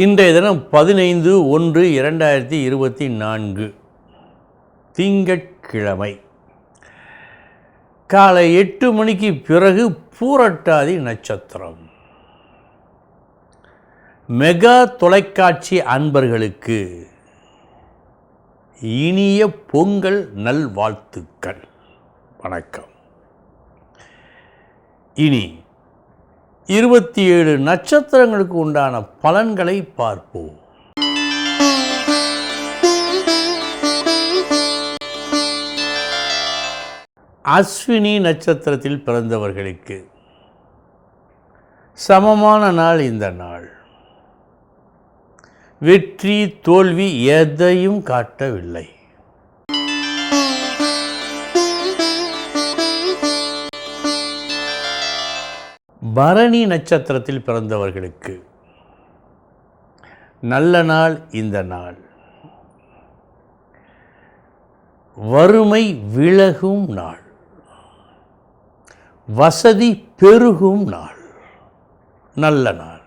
இன்றைய தினம் பதினைந்து ஒன்று இரண்டாயிரத்தி இருபத்தி நான்கு. திங்கட்கிழமை. காலை எட்டு மணிக்கு பிறகு பூரட்டாதி நட்சத்திரம். மெகா தொலைக்காட்சி அன்பர்களுக்கு இனிய பொங்கல் நல்வாழ்த்துக்கள். வணக்கம். இனி இருபத்தி ஏழு நட்சத்திரங்களுக்கு உண்டான பலன்களை பார்ப்போம். அஸ்வினி நட்சத்திரத்தில் பிறந்தவர்களுக்கு சமமான நாள் இந்த நாள். வெற்றி தோல்வி எதையும் காட்டவில்லை. பரணி நட்சத்திரத்தில் பிறந்தவர்களுக்கு நல்ல நாள் இந்த நாள். வறுமை விலகும் நாள். வசதி பெருகும் நாள். நல்ல நாள்.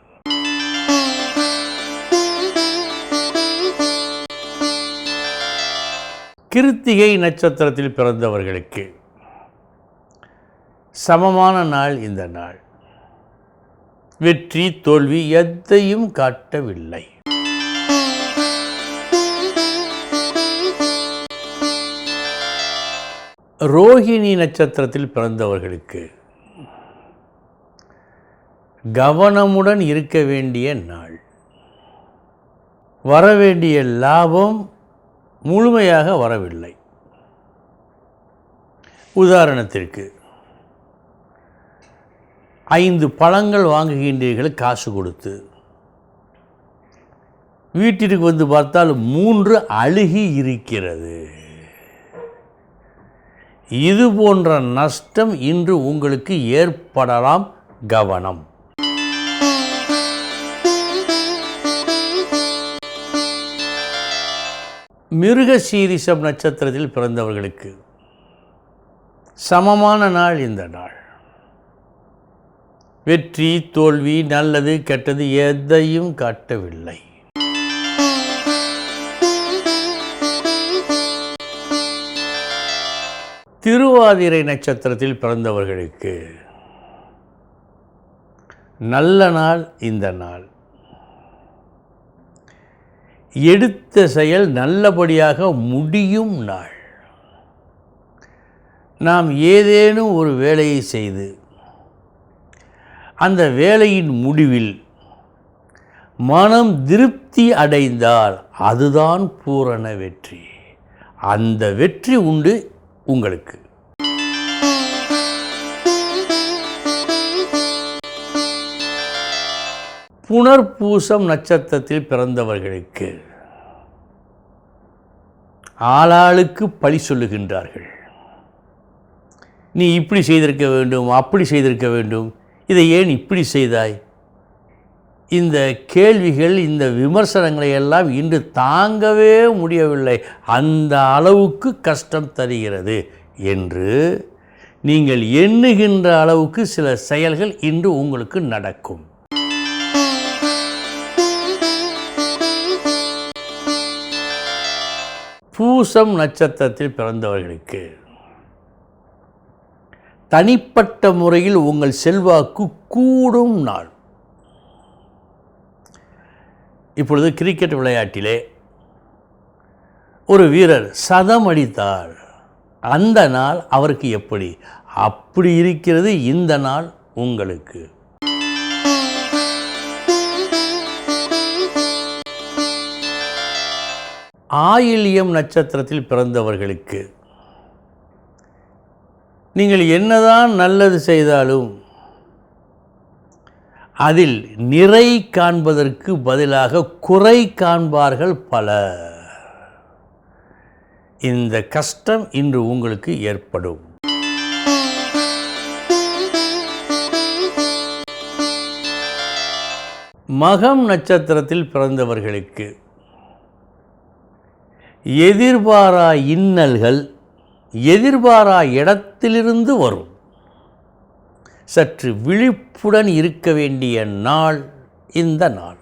கிருத்திகை நட்சத்திரத்தில் பிறந்தவர்களுக்கு சமமான நாள் இந்த நாள். வெற்றி தோல்வி எதையும் காட்டவில்லை. ரோஹிணி நட்சத்திரத்தில் பிறந்தவர்களுக்கு கவனமுடன் இருக்க வேண்டிய நாள். வரவேண்டிய லாபம் முழுமையாக வரவில்லை. உதாரணத்திற்கு ஐந்து பழங்கள் வாங்குகின்றீர்கள் காசு கொடுத்து. வீட்டிற்கு வந்து பார்த்தால் மூன்று அழுகி இருக்கிறது. இது போன்ற நஷ்டம் இன்று உங்களுக்கு ஏற்படலாம் கவனம். மிருக சீரிசம் நட்சத்திரத்தில் பிறந்தவர்களுக்கு சமமான நாள் இந்த நாள். வெற்றி தோல்வி நல்லது கெட்டது எதையும் காட்டவில்லை. திருவாதிரை நட்சத்திரத்தில் பிறந்தவர்களுக்கு நல்ல நாள் இந்த நாள். எடுத்த செயல் நல்லபடியாக முடியும் நாள். நாம் ஏதேனும் ஒரு வேலையை செய்து அந்த வேலையின் முடிவில் மனம் திருப்தி அடைந்தால் அதுதான் பூரண வெற்றி. அந்த வெற்றி உண்டு உங்களுக்கு. புனர்பூசம் நட்சத்திரத்தில் பிறந்தவர்களுக்கு ஆளாளுக்கு பழி சொல்லுகின்றார்கள். நீ இப்படி செய்திருக்க வேண்டும் அப்படி செய்திருக்க வேண்டும் இதை ஏன் இப்படி செய்தாய்? இந்த கேள்விகள் இந்த விமர்சனங்களை எல்லாம் இன்று தாங்கவே முடியவில்லை. அந்த அளவுக்கு கஷ்டம் தருகிறது என்று நீங்கள் எண்ணுகின்ற அளவுக்கு சில செயல்கள் இன்று உங்களுக்கு நடக்கும். பூசம் நட்சத்திரத்தில் பிறந்தவர்களுக்கு தனிப்பட்ட முறையில் உங்கள் செல்வாக்கு கூடும் நாள். இப்பொழுது கிரிக்கெட் விளையாட்டிலே ஒரு வீரர் சதம் அடித்தார். அந்த நாள் அவருக்கு எப்படி? அப்படி இருக்கிறது இந்த நாள் உங்களுக்கு. ஆயில்யம் நட்சத்திரத்தில் பிறந்தவர்களுக்கு நீங்கள் என்னதான் நல்லது செய்தாலும் அதில் நிறை காண்பதற்கு பதிலாக குறை காண்பார்கள் பல இந்த கஷ்டம் இன்று உங்களுக்கு ஏற்படும். மகம் நட்சத்திரத்தில் பிறந்தவர்களுக்கு எதிர்பாரா இன்னல்கள் எதிர்பாரா இடத்திலிருந்து வரும். சற்று விழிப்புடன் இருக்க வேண்டிய நாள் இந்த நாள்.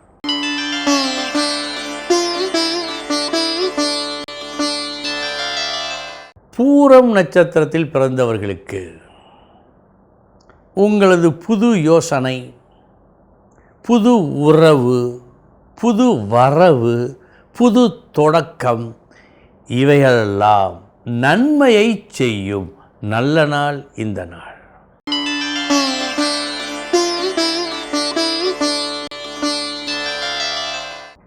பூரம் நட்சத்திரத்தில் பிறந்தவர்களுக்கு உங்களது புது யோசனை புது உறவு புது வரவு புது தொடக்கம் இவைகளெல்லாம் நன்மையை செய்யும். நல்ல நாள் இந்த நாள்.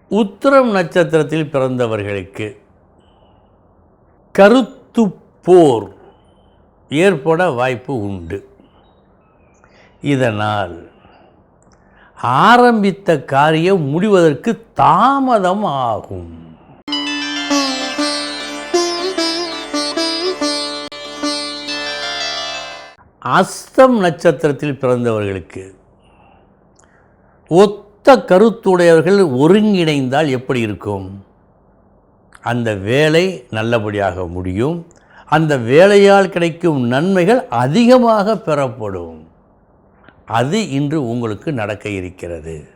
உத்திரம் நட்சத்திரத்தில் பிறந்தவர்களுக்கு கருத்து போர் ஏற்பட வாய்ப்பு உண்டு. இதனால் ஆரம்பித்த காரியம் முடிவதற்கு தாமதம் ஆகும். அஸ்தம் நட்சத்திரத்தில் பிறந்தவர்களுக்கு ஒத்த கருத்துடையவர்கள் ஒருங்கிணைந்தால் எப்படி இருக்கும்? அந்த வேலை நல்லபடியாக முடியும். அந்த வேலையால் கிடைக்கும் நன்மைகள் அதிகமாக பெறப்படும். அது இன்று உங்களுக்கு நடக்க இருக்கிறது.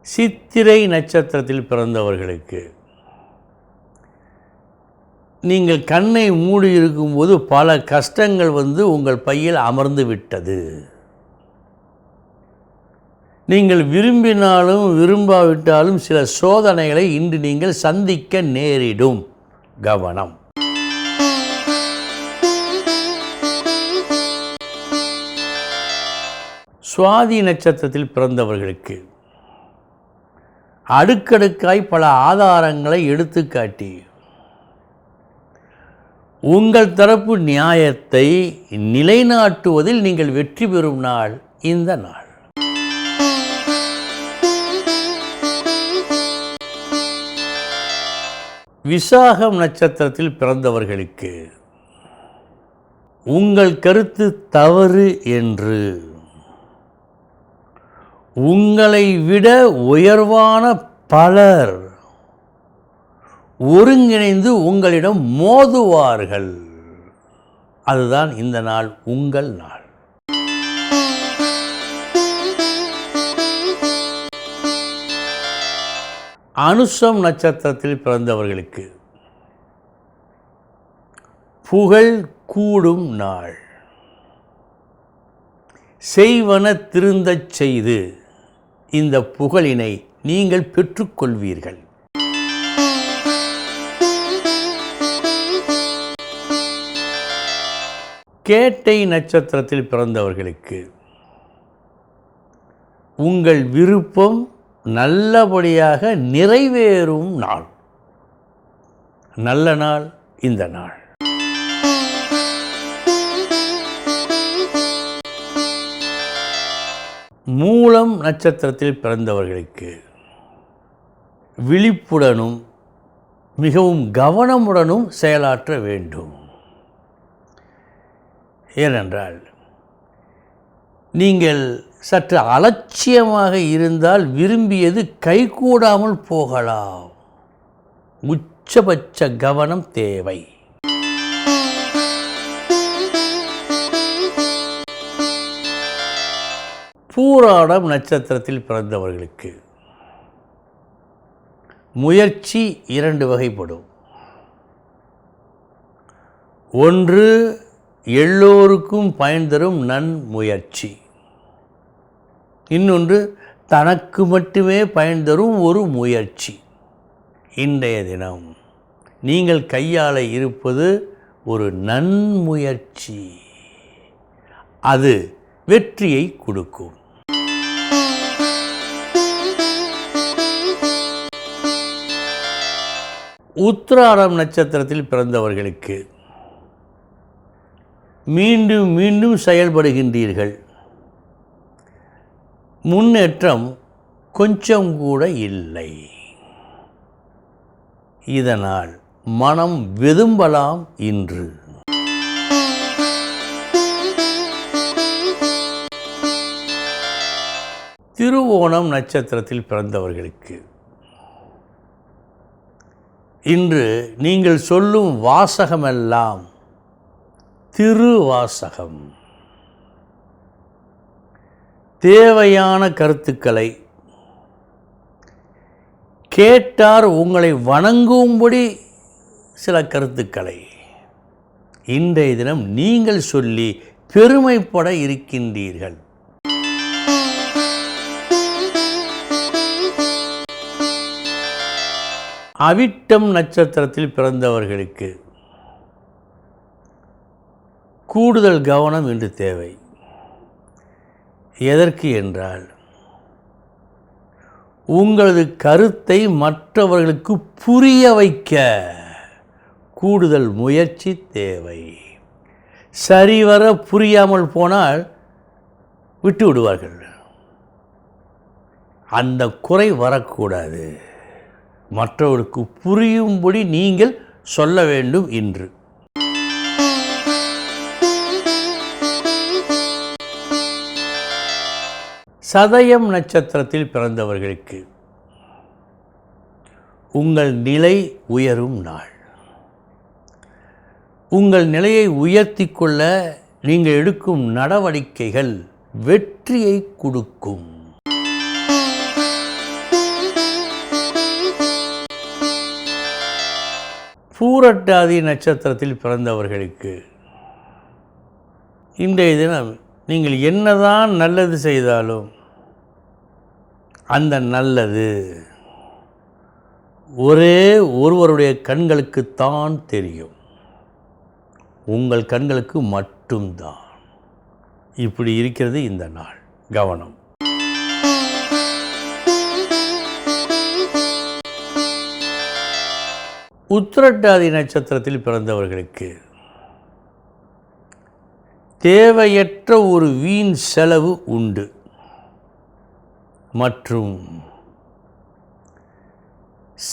சித்திரை நட்சத்திரத்தில் பிறந்தவர்களுக்கு நீங்கள் கண்ணை மூடி இருக்கும்போது பல கஷ்டங்கள் வந்து உங்கள் பையில் அமர்ந்து விட்டது. நீங்கள் விரும்பினாலும் விரும்பாவிட்டாலும் சில சோதனைகளை இன்று நீங்கள் சந்திக்க நேரிடும். கவனம். சுவாதி நட்சத்திரத்தில் பிறந்தவர்களுக்கு அடுக்கடுக்காய் பல ஆதாரங்களை எடுத்துக்காட்டி உங்கள் தரப்பு நியாயத்தை நிலைநாட்டுவதில் நீங்கள் வெற்றி பெறும் நாள் இந்த நாள். விசாகம் நட்சத்திரத்தில் பிறந்தவர்களுக்கு உங்கள் கருத்து தவறு என்று உங்களை விட உயர்வான பலர் ஒருங்கிணைந்து உங்களிடம் மோதுவார்கள். அதுதான் இந்த நாள் உங்கள் நாள். அனுஷம் நட்சத்திரத்தில் பிறந்தவர்களுக்கு புகழ் கூடும் நாள். செய்வன திருந்தச் செய்து இந்த புகழினை நீங்கள் பெற்றுக்கொள்வீர்கள். கேட்டை நட்சத்திரத்தில் பிறந்தவர்களுக்கு உங்கள் விருப்பம் நல்லபடியாக நிறைவேறும் நாள். நல்ல நாள் இந்த நாள். மூலம் நட்சத்திரத்தில் பிறந்தவர்களுக்கு விழிப்புடனும் மிகவும் கவனமுடனும் செயலாற்ற வேண்டும். ஏனென்றால் நீங்கள் சற்று அலட்சியமாக இருந்தால் விரும்பியது கைகூடாமல் போகலாம். உச்சபட்ச கவனம் தேவை. பூராடம் நட்சத்திரத்தில் பிறந்தவர்களுக்கு முயற்சி இரண்டு வகைப்படும். ஒன்று எல்லோருக்கும் பயன் தரும் நன்முயற்சி. இன்னொன்று தனக்கு மட்டுமே பயன் தரும் ஒரு முயற்சி. இன்றைய தினம் நீங்கள் கையாள இருப்பது ஒரு நன்முயற்சி. அது வெற்றியை கொடுக்கும். உத்திராடம் நட்சத்திரத்தில் பிறந்தவர்களுக்கு மீண்டும் மீண்டும் செயல்படுகின்றீர்கள். முன்னேற்றம் கொஞ்சம் கூட இல்லை. இதனால் மனம் வெதும்பலாம் இன்று. திருவோணம் நட்சத்திரத்தில் பிறந்தவர்களுக்கு. இன்று நீங்கள் சொல்லும் வாசகமெல்லாம் திருவாசகம். தேவையான கருத்துக்களை கேட்டார் உங்களை வணங்கும்படி சில கருத்துக்களை. இன்றைய தினம் நீங்கள் சொல்லி பெருமைப்பட இருக்கின்றீர்கள். அவிட்டம் நட்சத்திரத்தில் பிறந்தவர்களுக்கு கூடுதல் கவனம் இன்று தேவை. எதற்கு என்றால் உங்களது கருத்தை மற்றவர்களுக்கு புரிய வைக்க கூடுதல் முயற்சி தேவை. சரிவர புரியாமல் போனால் விட்டு விடுவார்கள். அந்த குறை வரக்கூடாது. மற்றவர்களுக்கு புரியும்படி நீங்கள் சொல்ல வேண்டும் இன்று. சதயம் நட்சத்திரத்தில் பிறந்தவர்களுக்கு உங்கள் நிலை உயரும் நாள். உங்கள் நிலையை உயர்த்தி கொள்ள நீங்கள் எடுக்கும் நடவடிக்கைகள் வெற்றியை கொடுக்கும். பூரட்டாதி நட்சத்திரத்தில் பிறந்தவர்களுக்கு இன்றைய தினம் நீங்கள் என்னதான் நல்லது செய்தாலும் அந்த நல்லது. ஒரே ஒருவருடைய கண்களுக்குத்தான் தெரியும். உங்கள் கண்களுக்கு மட்டும்தான். இப்படி இருக்கிறது இந்த நாள். கவனம். உத்திரட்டாதி நட்சத்திரத்தில் பிறந்தவர்களுக்கு தேவையற்ற ஒரு வீண் செலவு உண்டு. மற்றும்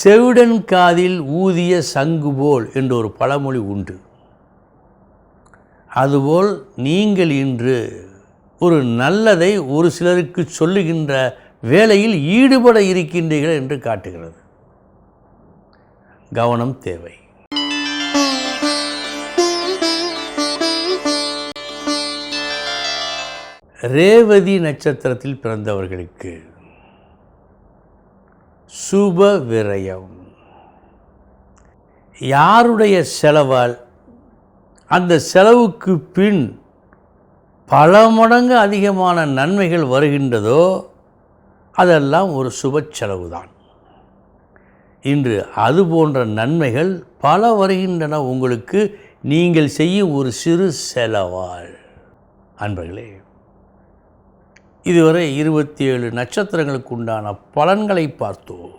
செவிடன் காதில் ஊதிய சங்கு போல் என்ற ஒரு பழமொழி உண்டு. அதுபோல் நீங்கள் இன்று ஒரு நல்லதை ஒரு சிலருக்கு சொல்லுகின்ற வேலையில் ஈடுபட இருக்கின்றீர்கள் என்று காட்டுகிறது. கவனம் தேவை. ரேவதி நட்சத்திரத்தில் பிறந்தவர்களுக்கு சுப விரயம். யாருடைய செலவால்? அந்த செலவுக்கு பின் பல மடங்கு அதிகமான நன்மைகள் வருகின்றதோ அதெல்லாம் ஒரு சுப செலவு தான் இன்று அது போன்ற நன்மைகள் பல வருகின்றன உங்களுக்கு. நீங்கள் செய்யும் ஒரு சிறு செலவால். அன்பர்களே இதுவரை இருபத்தி ஏழு நட்சத்திரங்களுக்கு உண்டான பலன்களை பார்த்தோம்.